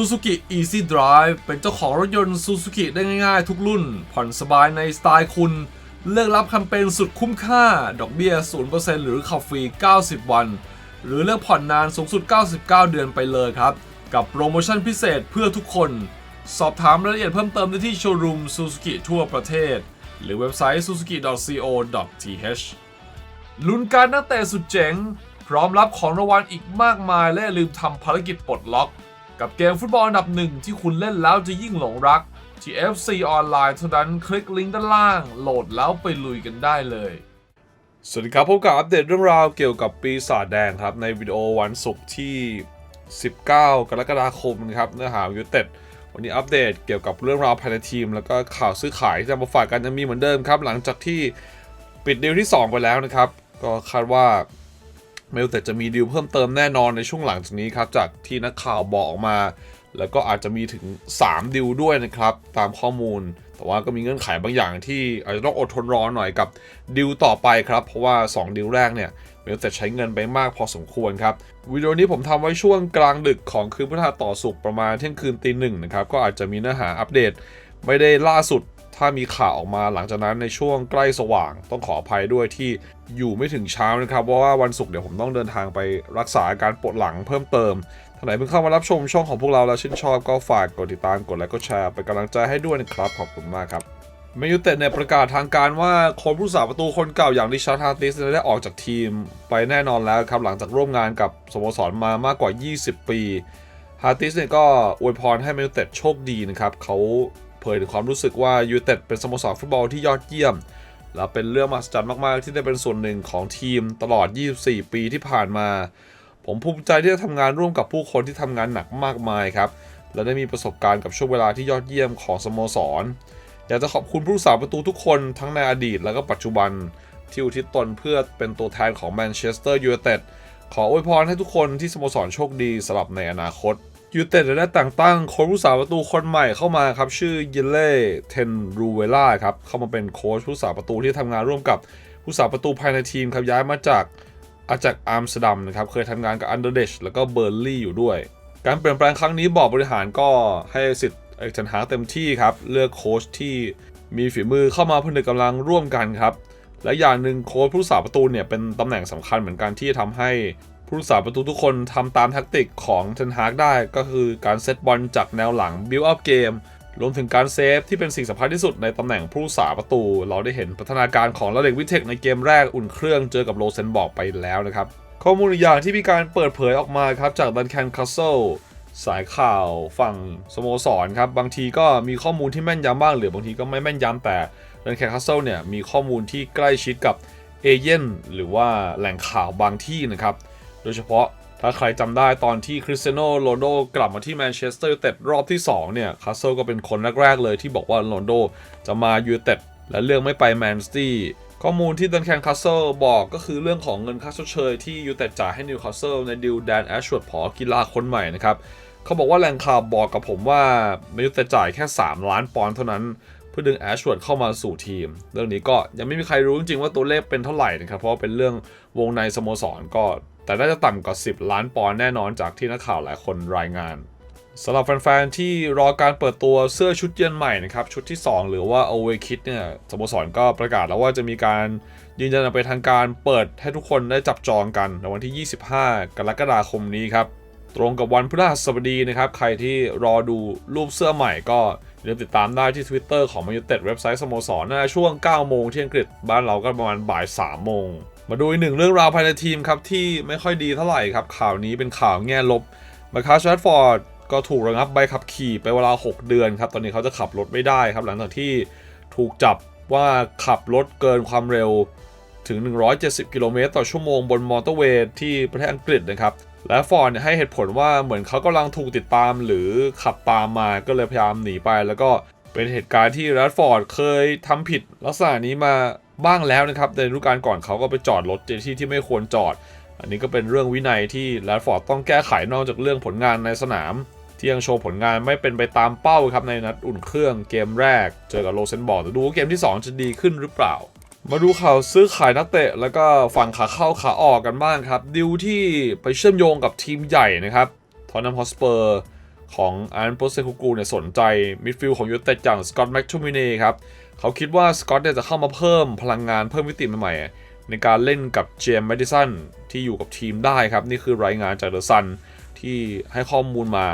Suzuki Easy Drive เป็นเจ้าของรถยนต์ Suzuki ได้ง่ายๆ ทุกรุ่น ผ่อนสบายในสไตล์คุณ เลือกรับแคมเปญสุดคุ้มค่า ดอกเบี้ย 0%หรือขับฟรี 90 วัน หรือเลือกผ่อนนานสูงสุด 99 เดือนไปเลยครับ กับโปรโมชั่นพิเศษเพื่อทุกคน สอบถามรายละเอียดเพิ่มเติมได้ที่โชว์รูม Suzuki ทั่วประเทศ หรือเว็บไซต์ suzuki.co.th ลุ้นการนักเตะสุดเจ๋ง พร้อมรับของรางวัลอีกมากมายและลืมทำภารกิจปลดล็อก กับเกมฟุตบอลอันดับหนึ่งที่คุณเล่นแล้วจะยิ่งหลงรัก ที่ FC ออนไลน์เท่านั้นคลิกลิงก์ด้านล่าง โหลดแล้วไปลุยกันได้เลยสวัสดีครับพบกับอัปเดตเรื่องราวเกี่ยวกับปีศาจแดงครับ ในวิดีโอวันศุกร์ที่ 19 กรกฎาคมนะครับเนื้อหายูเต็ดวันนี้อัปเดตเกี่ยวกับเรื่องราวภายในทีม แล้วก็ข่าวซื้อขายที่จะมาฝากกันยังมีเหมือนเดิมครับ หลังจากที่ปิดเดลที่ 2 ไปแล้วนะครับ ก็คาดว่า เมลแต่จะมีดีลเพิ่มเติมแน่นอนในช่วงหลังจากนี้ครับ จากที่นักข่าวบอกออกมา แล้วก็อาจจะมีถึง 3 ดิวด้วยนะครับ ตามข้อมูล แต่ว่าก็มีเงื่อนไขบางอย่างที่อาจจะต้องอดทนรอหน่อยกับดิวต่อไปครับ เพราะว่า 2 ดิวแรกเนี่ยเมลแต่ใช้เงินไปมากพอสมควรครับ วิดีโอนี้ผมทำไว้ช่วงกลางดึกของคืนพฤหัสต่อสุกประมาณเที่ยงคืนตีหนึ่งนะครับ ก็อาจจะมีเนื้อหาอัปเดต ไม่ได้ล่าสุด ถ้ามีข่าวออกมาหลังจากนั้นในช่วงใกล้สว่างต้องขออภัยด้วยที่อยู่ไม่ถึงเช้านะครับเพราะว่าวันศุกร์เดี๋ยวผมต้องเดินทางไปรักษาการปวดหลังเพิ่มเติมท่านไหนเพิ่งเข้ามารับชมช่องของพวกเราแล้วชื่นชอบก็ฝากกดติดตามกดไลค์กดแชร์เป็นกำลังใจให้ด้วยนะครับขอบคุณมากครับแมนยูเต็ดเนี่ยประกาศทางการว่าโค้ชผู้สาประตูคนเก่าอย่างริชาร์ดฮาร์ติสได้ออกจากทีมไปแน่นอนแล้วครับหลังจากร่วมงานกับสโมสรมามากกว่า 20 ปีฮาร์ติสเนี่ยก็อวยพรให้แมนยูเต็ดโชคดีนะครับเขา ยถึงความรู้สึกว่ายูเต็ดเป็นสโมสรฟุตบอลที่ยอดเยี่ยม และเป็นเรื่องมหัศจรรย์มาก ๆ ที่ได้เป็นส่วนหนึ่งของทีมตลอด 24 ปีที่ผ่านมา ผมภูมิใจที่ได้ทำงานร่วมกับผู้คนที่ทำงานหนักมากมายครับ และได้มีประสบการณ์กับช่วงเวลาที่ยอดเยี่ยมของสโมสร อยากจะขอบคุณผู้รักษาประตูทุกคนทั้งในอดีตและก็ปัจจุบันที่อุทิศตนเพื่อเป็นตัวแทนของแมนเชสเตอร์ยูไนเต็ดขออวยพรให้ทุกคนที่สโมสรโชคดีสำหรับในอนาคต ยูเต็ดได้แต่งตั้งโค้ชผู้สาประตูคนใหม่เข้ามาครับ ชื่อเยเล่เทนรูเวล่าครับ เข้ามาเป็นโค้ชผู้สาประตูที่ทำงานร่วมกับผู้สาประตูภายในทีมครับย้ายมาจากอาจากอัมสเตอร์ดัมนะครับ เคยทำงานกับอันเดอร์เดชแล้วก็เบอร์ลี่อยู่ด้วย การเปลี่ยนแปลงครั้งนี้บอร์ดบริหารก็ให้สิทธิ์เอกชันหาเต็มที่ครับ เลือกโค้ชที่มีฝีมือเข้ามาผนึกกำลังร่วมกันครับและอย่างหนึ่งโค้ชผู้รักษาประตูเนี่ยเป็นตำแหน่งสำคัญเหมือนกันที่ทำให้ ผู้รักษาประตูทุกคนทำตามแท็กติกของเทนฮากได้ก็คือการเซตบอลจากแนวหลัง build up เกมรวมถึงการเซฟที่เป็นสิ่งสำคัญที่สุดในตำแหน่งผู้รักษาประตู เราได้เห็นพัฒนาการของลาเด็กวิเทคในเกมแรกอุ่นเครื่องเจอกับโลเซนบอกไปแล้วนะครับ ข้อมูลอีกอย่างที่มีการเปิดเผยออกมาครับจากดันแคนคาสเซิลสายข่าวฝั่งสโมสรครับ บางทีก็มีข้อมูลที่แม่นยำบ้างหรือบางทีก็ไม่แม่นยำแต่ดันแคนคาสเซิลเนี่ยมีข้อมูลที่ใกล้ชิดกับเอเย่นหรือว่าแหล่งข่าวบางที่นะครับ ดยเฉพาะถ้าใครจำได้ตอนที่คริสเตียโนโรนลโดกลับมาที่แมนเชสเตอร์ยูไนเต็ดรอบที่ 2 เนี่ยคาสเซิลก็เป็นคนแรก ๆ เลยที่บอกว่าโรนลโดจะมายูไนเต็ดและเรื่องไม่ไปแมนซิตี้ข้อมูลที่ดันแคนคาสเซิลบอกก็คือเรื่องของเงินค่าชดเชยที่ยูไนเต็ดจ่ายให้นิวคาสเซิลในดิวแดนแอชวอร์ดผอกีฬาคนใหม่นะครับเขาบอกว่าแหล่งข่าวบอกกับผมว่ามนยูไนเต็ดจ่ายแค่ 3 ล้านปอนด์เท่านั้นเพื่อดึงแอชวอร์ดเข้ามาสู่ทีม เรื่องนี้ก็ยังไม่มีใครรู้จริงๆว่าตัวเลขเป็นเท่าไหร่นะครับเพราะว่าเป็นเรื่องวงในสโมสรก็ แต่น่าจะต่ำกว่า 10 ล้านปอนด์แน่นอนจากที่นักข่าวหลายคนรายงานสำหรับแฟนๆ ที่รอการเปิดตัวเสื้อชุดเยือนใหม่นะครับ ชุดที่ 2 หรือว่า Away Kit เนี่ยสโมสรก็ประกาศแล้วว่าจะมีการยืนยันอย่างเป็นทางการเปิดให้ทุกคนได้จับจองกันในวันที่ 25 กรกฎาคมนี้ครับ ตรงกับวันพฤหัสบดีนะครับ ใครที่รอดูรูปเสื้อใหม่ก็อย่าลืมติดตามได้ที่ Twitter ของมายูเต็ดเว็บไซต์สโมสรนะช่วง 9 โมงที่อังกฤษบ้านเราก็ประมาณบ่าย 3 โมง มาดูอีกหนึ่งเรื่องราวภายในทีมครับที่ไม่ค่อยดีเท่าไหร่ครับ ข่าวนี้เป็นข่าวแง่ลบมาคาชแรดฟอร์ดก็ถูกระงับใบขับขี่ไปเวลา 6 เดือนครับ ตอนนี้เขาจะขับรถไม่ได้ครับ หลังจากที่ถูกจับว่าขับรถเกินความเร็วถึง 170 กิโลเมตรต่อชั่วโมงบนมอเตอร์เวย์ที่ประเทศอังกฤษนะครับ และฟอร์ดเนี่ยให้เหตุผลว่าเหมือนเขากำลังถูกติดตามหรือขับตามมาก็เลยพยายามหนีไป แล้วก็เป็นเหตุการณ์ที่แรดฟอร์ดเคยทำผิดลักษณะนี้มา บ้างแล้วนะครับในฤดูกาลก่อนเขาก็ไปจอดรถในที่ที่ไม่ควรจอด อันนี้ก็เป็นเรื่องวินัยที่แรดฟอร์ดต้องแก้ไขนอกจากเรื่องผลงานในสนาม ที่ยังโชว์ผลงานไม่เป็นไปตามเป้าครับในนัดอุ่นเครื่องเกมแรก เจอกับโลเซนบอร์ดดูเกมที่ 2 จะดีขึ้นหรือเปล่า มาดูข่าวซื้อขายนักเตะ แล้วก็ฝั่งขาเข้าขาออกกันบ้างครับดิวที่ไปเชื่อมโยงกับทีมใหญ่นะครับทอนนัมฮอสเปอร์ของอันโปเซคูกูเนี่ยสนใจมิดฟิลด์ของยูเต็ดอย่างสกอตต์แม็กชูมิเน่ครับ เขาคิดว่าสกอตต์เนี่ยจะเข้ามาเพิ่มพลังงานเพิ่มมิติใหม่ๆในการเล่นกับเจมส์แมดิสันที่อยู่กับทีมได้ครับ นี่คือรายงานจากเดอะซันที่ให้ข้อมูลมา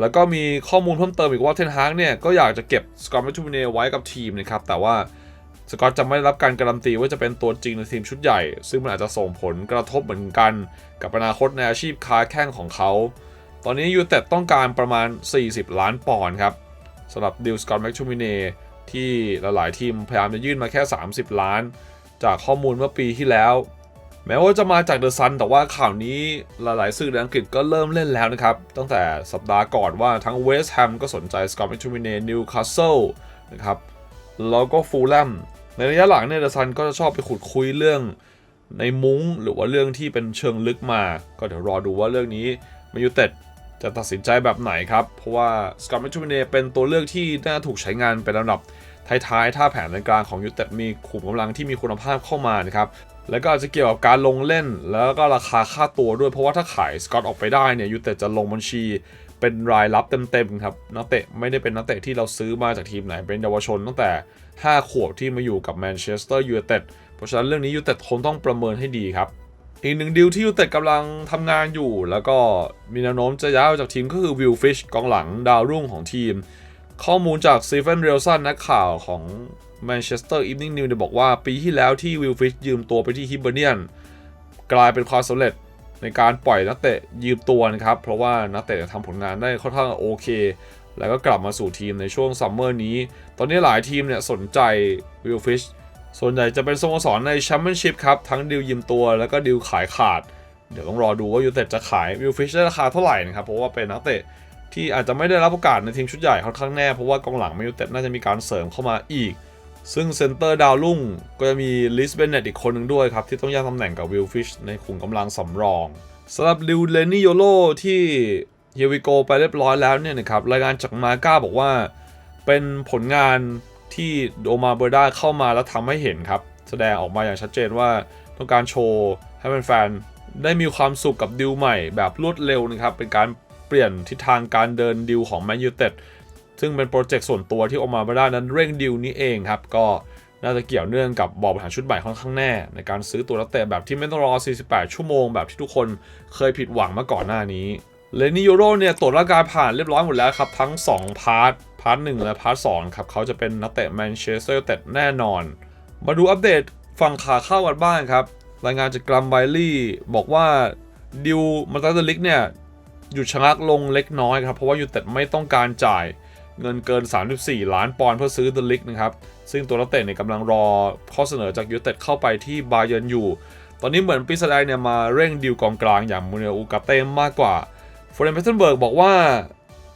แล้วก็มีข้อมูลเพิ่มเติมอีกว่าเทนฮากเนี่ยก็อยากจะเก็บสกอตต์แม็กชูมิเน่ไว้กับทีมนะครับแต่ว่าสกอตจะไม่ได้รับการการันตีว่าจะเป็นตัวจริงในทีมชุดใหญ่ ซึ่งมันอาจจะส่งผลกระทบเหมือนกัน กับอนาคตในอาชีพค้าแข้งของเขา ตอนนี้ยูเต็ดต้องการประมาณ 40 ล้านปอนด์ครับสำหรับดิลสกอตแม็กชูมิเน ที่หลายๆทีมพยายามจะยื่นมาแค่ 30 ล้าน จากข้อมูลเมื่อปีที่แล้ว แม้ว่าจะมาจากเดอะซันแต่ว่าข่าวนี้หลายๆสื่อในอังกฤษก็เริ่มเล่นแล้วนะครับ ตั้งแต่สัปดาห์ก่อนว่าทั้งเวสต์แฮมก็สนใจสกอตแม็กชูมิเน่นิวคาสเซิลนะครับแล้วก็ฟูลแลมในระยะหลังเนี่ยเดอะซันก็จะชอบไปขุดคุยเรื่องในมุ้งหรือว่าเรื่องที่เป็นเชิงลึกมา ก็เดี๋ยวรอดูว่าเรื่องนี้มนยูเต็ด จะตัดสินใจแบบไหนครับ เพราะว่าสกอตแมชชูเนเป็นตัวเลือกที่น่าถูกใช้งานเป็นลำดับท้ายๆ ถ้าแผนกลางของยูเต็ดมีขุมกำลังที่มีคุณภาพเข้ามานะครับแล้วก็อาจจะเกี่ยวกับการลงเล่นแล้วก็ราคาค่าตัวด้วยเพราะว่าถ้าขายสกอตออกไปได้เนี่ยยูเต็ดจะลงบัญชีเป็นรายรับเต็มๆครับนักเตะไม่ได้เป็นนักเตะที่เราซื้อมาจากทีมไหนเป็นเยาวชนตั้งแต่ 5 ขวบที่มาอยู่กับแมนเชสเตอร์ยูไนเต็ดเพราะฉะนั้นเรื่องนี้ยูไนเต็ดคงต้องประเมินให้ดีครับ อีกหนึ่งดีลที่ยูเต็ดกำลังทำงานอยู่ แล้วก็มีแนวโน้มจะย้ายออกจากทีมก็คือวิลฟิชกองหลังดาวรุ่งของทีม ข้อมูลจากซีเฟนเรลสันนักข่าวของแมนเชสเตอร์อีฟนิ่งนิวเนี่ยบอกว่าปีที่แล้วที่วิลฟิชยืมตัวไปที่ฮิบเบเนียน กลายเป็นความสำเร็จในการปล่อยนักเตะยืมตัวนะครับ เพราะว่านักเตะทำผลงานได้ค่อนข้างโอเค แล้วก็กลับมาสู่ทีมในช่วงซัมเมอร์นี้ ตอนนี้หลายทีมเนี่ยสนใจวิลฟิช ส่วนใหญ่จะเป็นสโมสรในแชมเปี้ยนชิพครับ ทั้งดิวยืมตัวแล้วก็ดิวขายขาด เดี๋ยวต้องรอดูว่ายูเต็ดจะขายวิลฟิชได้ราคาเท่าไหร่นะครับ เพราะว่าเป็นนักเตะที่อาจจะไม่ได้รับโอกาสในทีมชุดใหญ่ค่อนข้างแน่ เพราะว่ากองหลังแมนยูเต็ดน่าจะมีการเสริมเข้ามาอีก ซึ่งเซนเตอร์ดาวรุ่งก็จะมีลิสเบนเนตอีกคนหนึ่งด้วยครับ ที่ต้องแย่งตำแหน่งกับวิลฟิชในขุมกำลังสำรองสำหรับลิวเลนนี่โยโลที่เฮวิโกไปเรียบร้อยแล้วเนี่ยนะครับรายงานจากมาก้าบอกว่า เป็นผลงาน ที่โดมาเบอร์ด้าเข้ามาแล้วทำให้เห็นครับ แสดงออกมาอย่างชัดเจนว่าต้องการโชว์ให้แฟนๆได้มีความสุขกับดิวใหม่แบบรวดเร็วนะครับ เป็นการเปลี่ยนทิศทางการเดินดิวของแมนยูเต็ดซึ่งเป็นโปรเจกต์ส่วนตัวที่โอมาเบอร์ด้านั้นเร่งดิวนี้เองครับก็น่าจะเกี่ยวเนื่องกับบอร์ดบริหารชุดใหม่ค่อนข้างแน่ ในการซื้อตัวนักเตะแบบที่ไม่ต้องรอ 48 ชั่วโมงแบบที่ทุกคนเคยผิดหวังมาก่อนหน้านี้เลนิโยโรเนี่ยตรวจร่างกายผ่านเรียบร้อยหมดแล้วครับ ทั้ง 2 พาร์ท พาร์ทหนึ่งและพาร์ทสองครับเขาจะเป็นนักเตะแมนเชสเตอร์เต็ดแน่นอน มาดูอัปเดตฝั่งขาเข้ากันบ้างครับ รายงานจากกรัมไบลี่บอกว่าดิวมาตาเดลิกเนี่ยหยุดชะงักลงเล็กน้อยครับ เพราะว่ายูเต็ดไม่ต้องการจ่ายเงินเกิน 34 ล้านปอนด์เพื่อซื้อเดลิกนะครับ ซึ่งตัวนักเตะเนี่ยกำลังรอข้อเสนอจากยูเต็ดเข้าไปที่บาเยิร์นอยู่ ตอนนี้เหมือนปิซาไดเนี่ยมาเร่งดิวกองกลางอย่างมูเนลอูกาเต้มากกว่าฟอเรนเพทเทนเบิร์กบอกว่า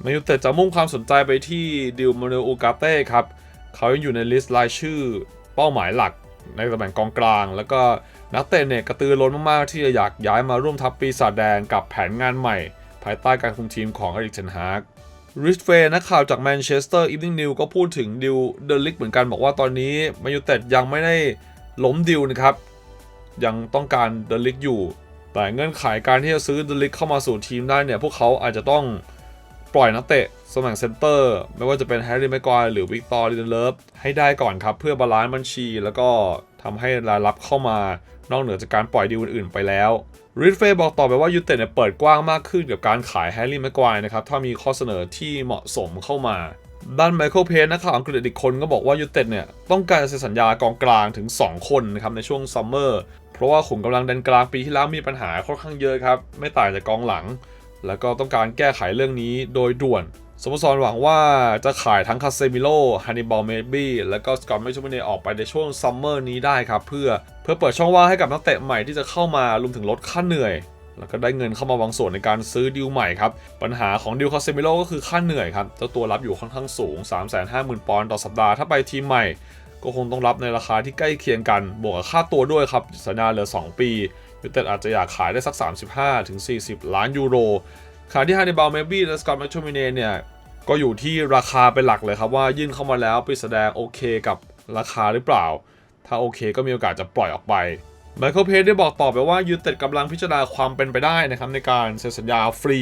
มนยูเต็ดจะมุ่งความสนใจไปที่ดิวมาเนลอูกาเต้ครับ เขายังอยู่ในลิสต์รายชื่อเป้าหมายหลักในตำแหน่งกองกลาง แล้วก็นักเตะเนี่ยกระตือร้นมากๆ ที่จะอยากย้ายมาร่วมทัพปีศาจแดงกับแผนงานใหม่ ภายใต้การคุมทีมของอริกเทนฮากริชเฟย์นักข่าวจากแมนเชสเตอร์อีฟนิ่งนิวก็พูดถึงดิวเดลิกเหมือนกันบอกว่าตอนนี้มนยูเต็ดยังไม่ได้ล้มดิวนะครับ ยังต้องการเดลิกอยู่ แต่เงื่อนไขการที่จะซื้อเดลิกเข้ามาสู่ทีมได้เนี่ยพวกเขาอาจจะต้อง ปล่อยนักเตะสมัครเซนเตอร์ ไม่ว่าจะเป็นแฮร์รี่แม็กควายหรือวิกตอร์ลินเลิฟให้ได้ก่อนครับ เพื่อบาลานซ์บัญชี แล้วก็ทำให้รายรับเข้ามานอกเหนือจากการปล่อยดีลอื่นๆไปแล้วริดเฟย์บอกต่อไปว่ายูเต็ดเนี่ยเปิดกว้างมากขึ้นกับการขายแฮร์รี่แม็กควายนะครับถ้ามีข้อเสนอที่เหมาะสมเข้ามาด้านไมเคิลเพนนักข่าวอังกฤษอีกคนก็บอกว่ายูเต็ดเนี่ยต้องการจะเซ็นสัญญากองกลางถึง 2 คนนะครับในช่วงซัมเมอร์เพราะว่าขุมกำลังแดนกลางปีที่แล้วมีปัญหาค่อนข้างเยอะครับ ไม่ต่างจากกองหลัง แล้วก็ต้องการแก้ไขเรื่องนี้โดยด่วน สโมสรหวังว่าจะขายทั้งคาเซมิโลฮันนิบาลเมบี้และก็สกอตต์แมชชูเนออกไปในช่วงซัมเมอร์นี้ได้ครับ เพื่อเพื่อเปิดช่องว่างให้กับนักเตะใหม่ที่จะเข้ามารวมถึงลดค่าเหนื่อย แล้วก็ได้เงินเข้ามาบางส่วนในการซื้อดิวใหม่ครับ ปัญหาของดิวคาเซมิโลก็คือค่าเหนื่อยครับเจ้าตัวรับอยู่ค่อนข้างสูง 350,000 ปอนด์ต่อสัปดาห์ถ้าไปทีมใหม่ ก็คงต้องรับในราคาที่ใกล้เคียงกันบวกกับค่าตัวด้วยครับสัญญาเหลือ 2 ปี ยูเต็ดอาจจะอยากขายได้สัก 35-40ล้านยูโรขณะที่ฮานิบาลเมบี้และสกอตต์แมชชูมิเนเนี่ย ก็อยู่ที่ราคาเป็นหลักเลยครับว่ายื่นเข้ามาแล้วไปแสดงโอเคกับราคาหรือเปล่า ถ้าโอเคก็มีโอกาสจะปล่อยออกไปไมเคิลเพจได้บอกต่อไปว่ายูเต็ดกำลังพิจารณาความเป็นไปได้นะครับในการเซ็นสัญญาฟรี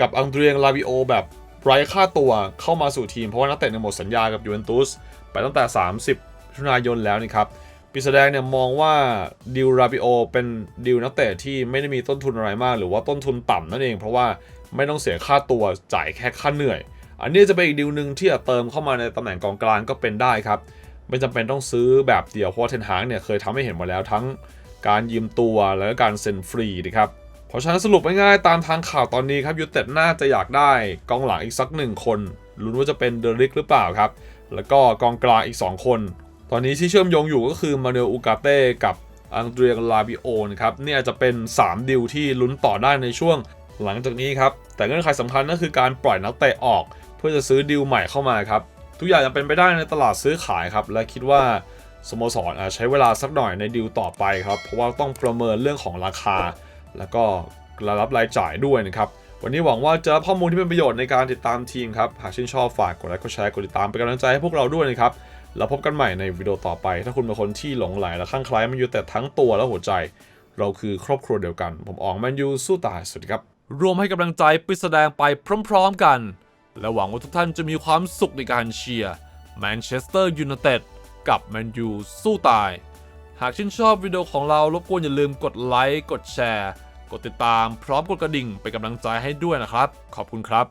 กับอังเดรียงลาวิโอแบบไร้ค่าตัวเข้ามาสู่ทีมเพราะว่านักเตะเนี่ยหมดสัญญากับยูเวนตุสไปตั้งแต่ 30มิถุนายนแล้วนะครับ ปีแสดงเนี่ยมองว่าดิวราบิโอเป็นดิวนักเตะที่ไม่ได้มีต้นทุนอะไรมาก หรือว่าต้นทุนต่ำนั่นเอง เพราะว่าไม่ต้องเสียค่าตัวจ่ายแค่ค่าเหนื่อย อันนี้จะเป็นอีกดิวหนึ่งที่จะเติมเข้ามาในตำแหน่งกองกลางก็เป็นได้ครับ ไม่จำเป็นต้องซื้อแบบเดียวเพราะเทนฮางเนี่ยเคยทำให้เห็นมาแล้วทั้งการยืมตัวแล้วก็การเซ็นฟรีนะครับเพราะฉะนั้นสรุปง่ายๆตามทางข่าวตอนนี้ครับยูเต็ดน่าจะอยากได้กองหลังอีกสักหนึ่งคนลุ้นว่าจะเป็นเดริกหรือเปล่าครับแล้วก็กองกลางอีก 2 คน ตอนนี้ที่เชื่อมโยงอยู่ก็คือมาเนลอูกาเต้กับอังเดรียลาบิโอนะครับเนี่ยจะเป็น 3 ดิวที่ลุ้นต่อได้ในช่วงหลังจากนี้ครับ แต่เงื่อนไขสำคัญก็คือการปล่อยนักเตะออก เพื่อจะซื้อดิวใหม่เข้ามาครับ ทุกอย่างจะเป็นไปได้ในตลาดซื้อขายครับ และคิดว่าสโมสรอาจใช้เวลาสักหน่อยในดิวต่อไปครับ เพราะว่าต้องประเมินเรื่องของราคา แล้วก็รายรับรายจ่ายด้วยนะครับ วันนี้หวังว่าจะรับข้อมูลที่เป็นประโยชน์ในการติดตามทีมครับ หากชื่นชอบฝากกดไลค์กดแชร์กดติดตามเป็นกำลังใจให้พวกเราด้วยนะครับ แล้วพบกันใหม่ในวิดีโอต่อไป ถ้าคุณเป็นคนที่หลงไหลและข้างใคล้ายมันยูแต่ทั้งตัวและหัวใจ เราคือครอบครัวเดียวกัน ผมอองแมนยูสู้ตายสวัสดีครับ รวมให้กำลังใจปิดแสดงไปพร้อมๆกัน และหวังว่าทุกท่านจะมีความสุขในการเชียร์แมนเชสเตอร์ยูไนเต็ดกับแมนยูสู้ตาย หากชื่นชอบวิดีโอของเรารบกวนอย่าลืมกดไลค์กดแชร์ กดติดตามพร้อมกดกระดิ่งเป็นกำลังใจให้ด้วยนะครับ ขอบคุณครับ